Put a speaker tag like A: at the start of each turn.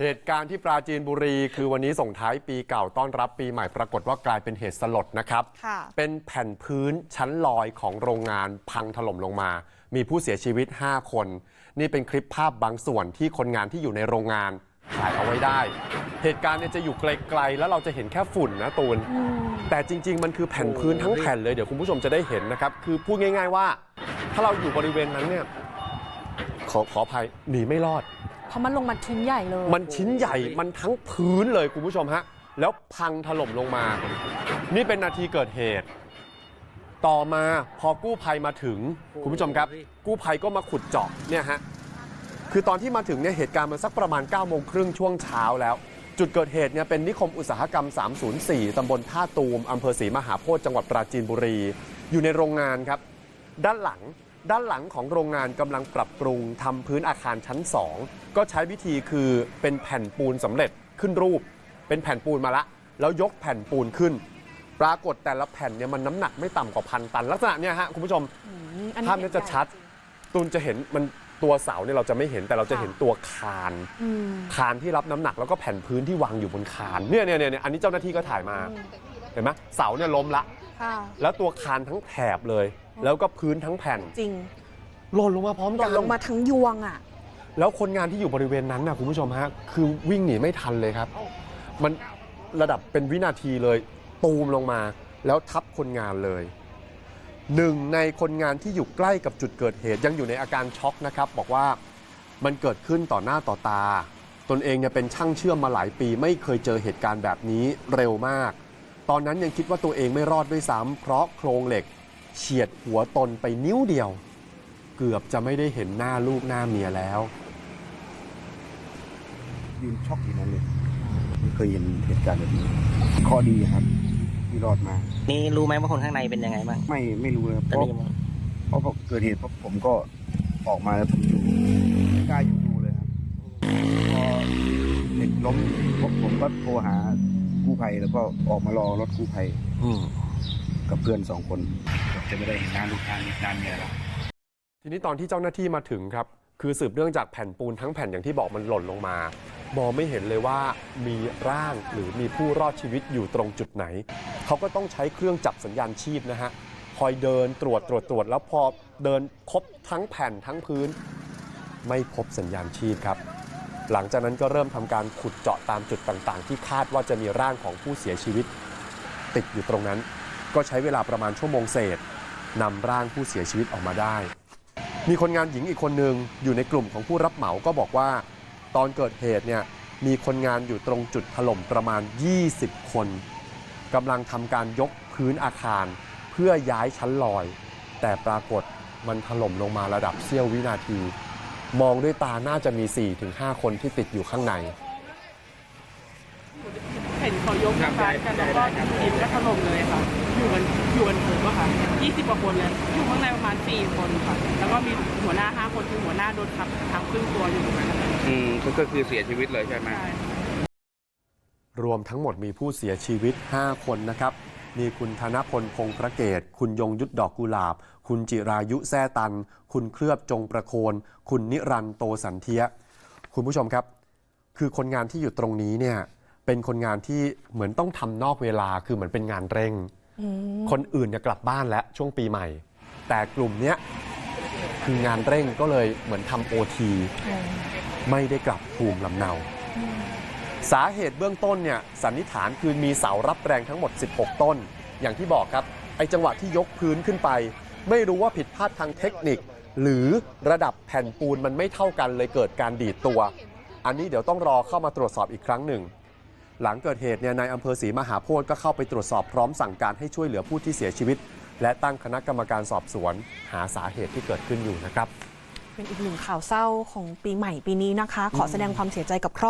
A: เหตุการณ์ที่ปราจีนบุรี คือวันนี้ส่งท้ายปีเก่าต้อนรับปีใหม่ปรากฏว่ากลายเป็นเหตุสลดนะครับ
B: ค่ะ
A: เป็นแผ่นพื้นชั้นลอยของโรงงานพังถล่มลงมา มีผู้เสียชีวิต 5 คน นี่เป็นคลิปภาพบางส่วนที่คนงานที่อยู่ในโรงงานถ่ายเอาไว้ได้ เหตุการณ์เนี่ยจะอยู่ไกลๆ แล้วเราจะเห็นแค่ฝุ่นนะตูน แต่จริง ๆ มันคือแผ่นพื้นทั้งแผ่นเลยเดี๋ยวคุณผู้ชมจะได้เห็นนะครับ คือพูดง่าย ๆว่า ถ้าเราอยู่บริเวณนั้นเนี่ยขอขออภัยหนีไม่รอด
B: เพ ราะมันลงมาชิ้นใหญ่เลย
A: มันชิ้นใหญ่มันทั้งพื้นเลยคุณผู้ชมฮะ แล้วพังถล่มลงมา นี่เป็นนาทีเกิดเหตุ ต่อมาพอกู้ภัยมาถึง คุณผู้ชมครับ กู้ภัยก็มาขุดเจาะเนี่ยฮะคือตอนที่มาถึงเนี่ยเหตุการณ์มันสักประมาณ9ก้าโมงครึ่งช่วงเช้าแล้ว จุดเกิดเหตุเนี่ยเป็นนิคมอุตสาหกรรม 304 ตำบลท่าตูมอำเภอศรีมหาโพธิ์จังหวัดปราจีนบุรี อยู่ในโรงงานครับ ด้านหลัง ด้านหลังของโรงงานกำลังปรับปรุงทำพื้นอาคารชั้น 2 ก็ใช้วิธีคือเป็นแผ่นปูนสำเร็จขึ้นรูป เป็นแผ่นปูนมาละ แล้วยกแผ่นปูนขึ้น ปรากฏแต่ละแผ่นเนี่ยมันน้ำหนักไม่ต่ำกว่าพันตัน ลักษณะเนี่ยฮะคุณผู้ชม
B: อืมอัน
A: ภาพนี้จะชัด ตูนจะเห็นมันตัวเสาเนี่ยเราจะไม่เห็นแต่เราจะเห็นตัวคาน
B: อืม
A: คานที่รับน้ำหนักแล้วก็แผ่นพื้นที่วางอยู่บนคานเนี่ยเนี่ยเนี่ยอันนี้เจ้าหน้าที่ก็ถ่ายมาเห็นไหมเสาเนี่ยล้มละ
B: ค่ะ
A: แล้วตัวคานทั้งแถบเลย แล้วก็พื้นทั้งแผ่น
B: จริง
A: หล่นลงมาพร้อม
B: ห
A: กั
B: ล่
A: น
B: นลงมาทั้งยวงอะ
A: แล้วคนงานที่อยู่บริเวณนั้นนะคุณผู้ชมฮะคือวิ่งหนีไม่ทันเลยครับ มันระดับเป็นวินาทีเลยตูมลงมา แล้วทับคนงานเลยหนึ่งในคนงานที่อยู่ใกล้กับจุดเกิดเหตุยังอยู่ในอาการช็อกนะครับ บอกว่ามันเกิดขึ้นต่อหน้าต่อตา ตนเองเนี่ยเป็นช่างเชื่อมมาหลายปี ไม่เคยเจอเหตุการณ์แบบนี้เร็วมาก ตอนนั้นยังคิดว่าตัวเองไม่รอดด้วยซ้ำเพราะโครงเหล็ก เฉียดหัวตนไปนิ้วเดียว เกือบจะไม่ได้เห็นหน้าลูกหน้าเมียแล้ว
C: ยืนช็อกอยู่นั่นเลยไม่เคยเห็นเหตุการณ์แบบนี้ข้อดีครับที่รอดมา
D: นี่รู้ไหมว่าคนข้างในเป็นยังไงบ้าง
C: ไม่ไม่รู้เลยครับ
D: ต
C: เพ
D: อน
C: ราะ
D: นี้ยัง
C: เพราะพอเกิดเหตุปุ๊บผมก็ออกมาแล้วผมอยู่ไม่กล้าอยู่ดูเลยครับพอเด็กล้มปุ๊บผมก็โทรหากู้ภัยแล้วก็ออกมารอรถกู้ภัย
D: อืม
C: กับเพื่อนสองคนจะไม่ได้เห็นหน้าลูกหน้าหน้าเมียแล้ว
A: ทีนี้ตอนที่เจ้าหน้าที่มาถึงครับ คือสืบเนื่องจากแผ่นปูนทั้งแผ่นอย่างที่บอกมันหล่นลงมา มองไม่เห็นเลยว่ามีร่างหรือมีผู้รอดชีวิตอยู่ตรงจุดไหน เขาก็ต้องใช้เครื่องจับสัญญาณชีพนะฮะคอยเดินตรวจตรวจตรวจแล้วพอเดินครบทั้งแผ่นทั้งพื้น ไม่พบสัญญาณชีพครับ หลังจากนั้นก็เริ่มทำการขุดเจาะตามจุดต่างๆ ที่คาดว่าจะมีร่างของผู้เสียชีวิต ติดอยู่ตรงนั้น ก็ใช้เวลาประมาณชั่วโมงเศษนำร่างผู้เสียชีวิตออกมาได้ มีคนงานหญิงอีกคนหนึ่งอยู่ในกลุ่มของผู้รับเหมาก็บอกว่า ตอนเกิดเหตุเนี่ยมีคนงานอยู่ตรงจุดถล่มประมาณ 20 คนกำลังทำการยกพื้นอาคาร เพื่อย้ายชั้นลอย แต่ปรากฏมันถล่มลงมาระดับเสี้ยววินาที มองด้วยตาน่าจะมี 4-5 คนที่ติดอยู่ข้างใน
E: เห็นเขายกอาคารกันแล้วก็ดินก็ถล่มเลยค่ะ อยู่กันอยู่กันถึงอะค่ะ20กว่าคนเลย อยู่ข้างในประมาณ4คนค่ะ แล้วก็มีหัวหน้า5คนคือหัวหน้าโดนทับทั้งครึ่งตัวอยู่ตรงนั้นนะคะ
F: อืมก็คือเสียชีวิตเลยใช่ไหม
E: ใช่
A: รวมทั้งหมดมีผู้เสียชีวิต 5 คนนะครับ มีคุณธนพลพงษ์พระเกต คุณยงยุทธดอกกุหลาบ คุณจิรายุแซ่ตัน คุณเคลือบจงประโคน คุณนิรันดร์โตสันเทีย คุณผู้ชมครับ คือคนงานที่อยู่ตรงนี้เนี่ย เป็นคนงานที่เหมือนต้องทำนอกเวลาคือเหมือนเป็นงานเร่ง คนอื่นเนี่ยกลับบ้านแล้วช่วงปีใหม่ แต่กลุ่มเนี้ยคืองานเร่งก็เลยเหมือนทำโอทีไม่ได้กลับภูมิลำเนา สาเหตุเบื้องต้นเนี่ยสันนิษฐานคือมีเสารับแรงทั้งหมด 16 ต้น อย่างที่บอกครับไอ้จังหวะที่ยกพื้นขึ้นไป ไม่รู้ว่าผิดพลาดทางเทคนิค หรือระดับแผ่นปูนมันไม่เท่ากันเลยเกิดการดีดตัว อันนี้เดี๋ยวต้องรอเข้ามาตรวจสอบอีกครั้งหนึ่ง หลังเกิดเหตุเนี่ยนายอำเภอศรีมหาโพธิ์ก็เข้าไปตรวจสอบพร้อมสั่งการให้ช่วยเหลือผู้ที่เสียชีวิต และตั้งคณะกรรมการสอบสวน หาสาเหตุที่เกิดขึ้นอยู่นะครับ
B: เป็นอีกหนึ่งข่าวเศร้าของปีใหม่ปีนี้นะคะ ขอแสดงความเสียใจกับครอบ